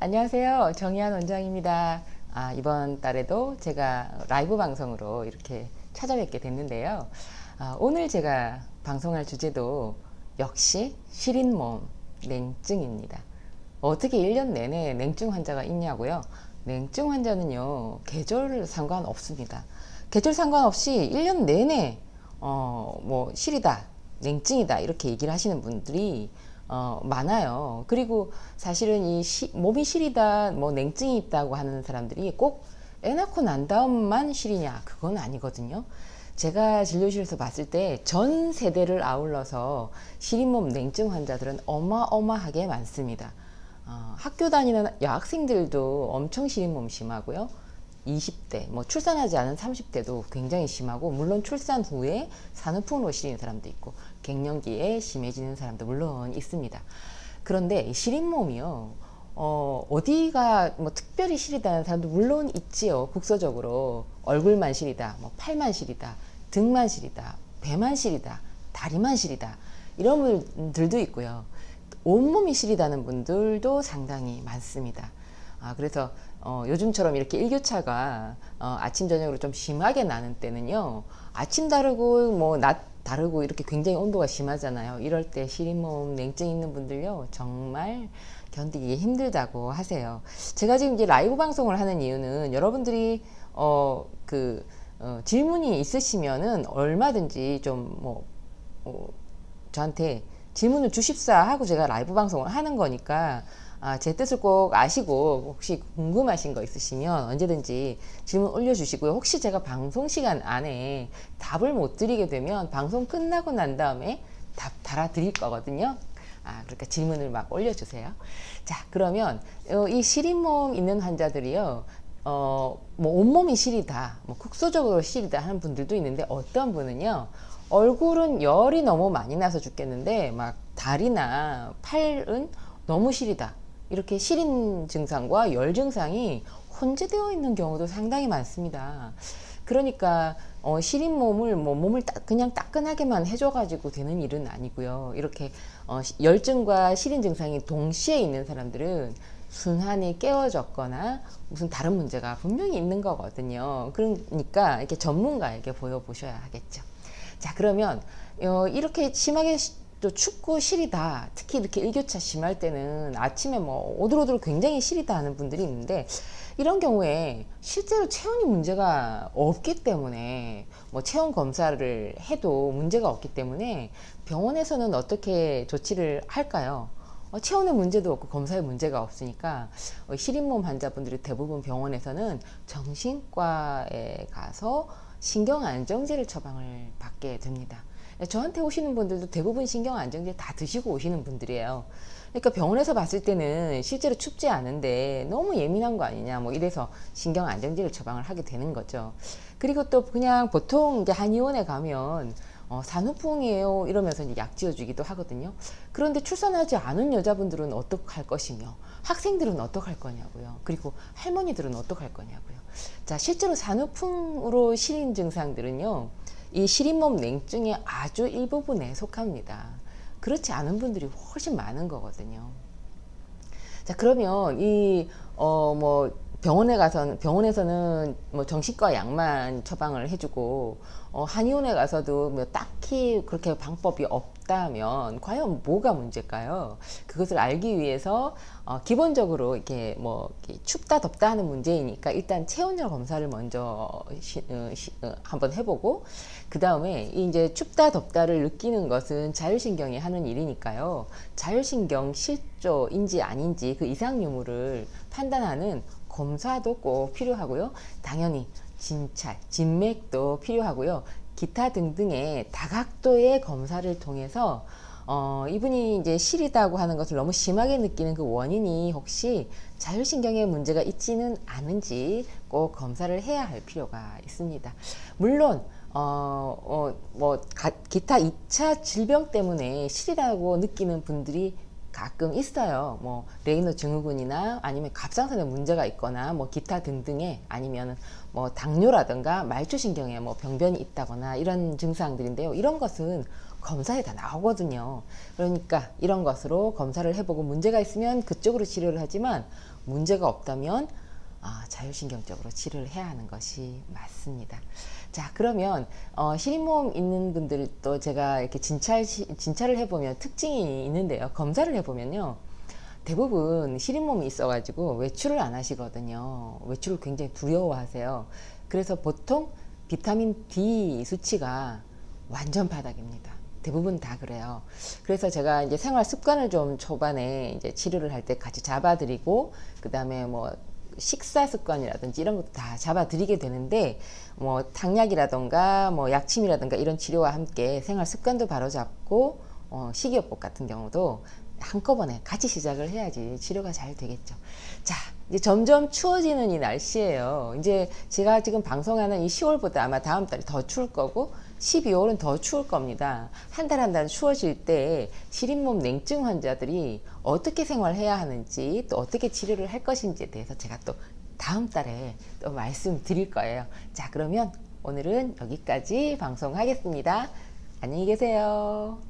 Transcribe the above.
안녕하세요. 정희한 원장입니다. 아, 이번 달에도 제가 라이브 방송으로 이렇게 찾아뵙게 됐는데요. 아, 오늘 제가 방송할 주제도 역시 시린 몸 냉증입니다. 어떻게 1년 내내 냉증 환자가 있냐고요? 냉증 환자는요, 계절 상관 없습니다. 계절 상관없이 1년 내내, 어, 뭐, 시리다, 냉증이다, 이렇게 얘기를 하시는 분들이 어, 많아요. 그리고 사실은 이 시, 몸이 시리다, 뭐 냉증이 있다고 하는 사람들이 꼭 애 낳고 난 다음만 시리냐? 그건 아니거든요. 제가 진료실에서 봤을 때 전 세대를 아울러서 시린몸 냉증 환자들은 어마어마하게 많습니다. 어, 학교 다니는 여학생들도 엄청 시린몸 심하고요. 20대, 뭐 출산하지 않은 30대도 굉장히 심하고 물론 출산 후에 산후풍으로 시리는 사람도 있고 갱년기에 심해지는 사람도 물론 있습니다. 그런데 이 시린몸이요. 어, 어디가 뭐 특별히 시리다는 사람도 물론 있지요. 국소적으로 얼굴만 시리다, 뭐 팔만 시리다, 등만 시리다, 배만 시리다, 다리만 시리다 이런 분들도 있고요. 온몸이 시리다는 분들도 상당히 많습니다. 아, 그래서 어, 요즘처럼 이렇게 일교차가 어, 아침 저녁으로 좀 심하게 나는 때는요. 아침 다르고 뭐 낮 다르고 이렇게 굉장히 온도가 심하잖아요. 이럴 때 시린몸 냉증 있는 분들요. 정말 견디기 힘들다고 하세요. 제가 지금 이제 라이브 방송을 하는 이유는 여러분들이 어, 그 어, 질문이 있으시면은 얼마든지 좀뭐 어, 저한테 질문을 주십사 하고 제가 라이브 방송을 하는 거니까 아, 제 뜻을 꼭 아시고 혹시 궁금하신 거 있으시면 언제든지 질문 올려주시고요. 혹시 제가 방송 시간 안에 답을 못 드리게 되면 방송 끝나고 난 다음에 답 달아 드릴 거거든요. 아, 그러니까 질문을 막 올려주세요. 자, 그러면 어, 이 시린몸 있는 환자들이요. 어, 뭐 온몸이 시리다, 뭐 국소적으로 시리다 하는 분들도 있는데 어떤 분은요. 얼굴은 열이 너무 많이 나서 죽겠는데 막 다리나 팔은 너무 시리다. 이렇게 시린 증상과 열 증상이 혼재되어 있는 경우도 상당히 많습니다. 그러니까 어, 시린 몸을 뭐 몸을 따, 그냥 따끈하게만 해줘가지고 되는 일은 아니고요. 이렇게 어, 시- 열증과 시린 증상이 동시에 있는 사람들은 순환이 깨어졌거나 무슨 다른 문제가 분명히 있는 거거든요. 그러니까 이렇게 전문가에게 보여보셔야 하겠죠. 자 그러면 어, 이렇게 심하게 시- 또 춥고 시리다 특히 이렇게 일교차 심할 때는 아침에 뭐 오들오들 굉장히 시리다 하는 분들이 있는데 이런 경우에 실제로 체온이 문제가 없기 때문에 뭐 체온 검사를 해도 문제가 없기 때문에 병원에서는 어떻게 조치를 할까요? 어, 체온에 문제도 없고 검사에 문제가 없으니까 어, 시린몸 환자분들이 대부분 병원에서는 정신과에 가서 신경 안정제를 처방을 받게 됩니다. 저한테 오시는 분들도 대부분 신경 안정제 다 드시고 오시는 분들이에요. 그러니까 병원에서 봤을 때는 실제로 춥지 않은데 너무 예민한 거 아니냐 뭐 이래서 신경 안정제를 처방을 하게 되는 거죠. 그리고 또 그냥 보통 이제 한의원에 가면 어, 산후풍이에요 이러면서 이제 약 지어주기도 하거든요. 그런데 출산하지 않은 여자분들은 어떡할 것이며 학생들은 어떡할 거냐고요. 그리고 할머니들은 어떡할 거냐고요. 자 실제로 산후풍으로 시린 증상들은요. 이 시린몸 냉증의 아주 일부분에 속합니다. 그렇지 않은 분들이 훨씬 많은 거거든요. 자 그러면 이 어 뭐 병원에 가서는 병원에서는 뭐 정신과 약만 처방을 해주고 어 한의원에 가서도 뭐 딱히 그렇게 방법이 없다면 과연 뭐가 문제일까요? 그것을 알기 위해서 어 기본적으로 이렇게 뭐 이렇게 춥다 덥다 하는 문제이니까 일단 체온열 검사를 먼저 시, 어, 시, 어, 한번 해보고 그 다음에 이제 춥다 덥다를 느끼는 것은 자율신경이 하는 일이니까요. 자율신경 실조인지 아닌지 그 이상 유무를 판단하는 검사도 꼭 필요하고요. 당연히 진찰, 진맥도 필요하고요. 기타 등등의 다각도의 검사를 통해서 어, 이분이 이제 시리다고 하는 것을 너무 심하게 느끼는 그 원인이 혹시 자율신경에 문제가 있지는 않은지 꼭 검사를 해야 할 필요가 있습니다. 물론 어, 어, 뭐, 가, 기타 2차 질병 때문에 시리다고 느끼는 분들이 가끔 있어요. 뭐, 레이너 증후군이나 아니면 갑상선에 문제가 있거나 뭐, 기타 등등의 아니면 뭐, 당뇨라든가 말초신경에 뭐, 병변이 있다거나 이런 증상들인데요. 이런 것은 검사에 다 나오거든요. 그러니까 이런 것으로 검사를 해보고 문제가 있으면 그쪽으로 치료를 하지만 문제가 없다면 아, 자율신경적으로 치료를 해야 하는 것이 맞습니다. 자, 그러면 어, 시린모음 있는 분들도 제가 이렇게 진찰 시- 진찰을 해보면 특징이 있는데요. 검사를 해보면요. 대부분 시린몸이 있어가지고 외출을 안 하시거든요. 외출을 굉장히 두려워하세요. 그래서 보통 비타민 D 수치가 완전 바닥입니다. 대부분 다 그래요. 그래서 제가 이제 생활 습관을 좀 초반에 이제 치료를 할 때 같이 잡아드리고, 그 다음에 뭐 식사 습관이라든지 이런 것도 다 잡아드리게 되는데, 뭐 당약이라던가 뭐 약침이라든가 이런 치료와 함께 생활 습관도 바로 잡고, 어, 식이요법 같은 경우도 한꺼번에 같이 시작을 해야지 치료가 잘 되겠죠. 자, 이제 점점 추워지는 이 날씨예요. 이제 제가 지금 방송하는 이 10월보다 아마 다음 달이 더 추울 거고 12월은 더 추울 겁니다. 한 달 한 달 추워질 때 시린몸 냉증 환자들이 어떻게 생활해야 하는지 또 어떻게 치료를 할 것인지에 대해서 제가 또 다음 달에 또 말씀드릴 거예요. 자, 그러면 오늘은 여기까지 방송하겠습니다. 안녕히 계세요.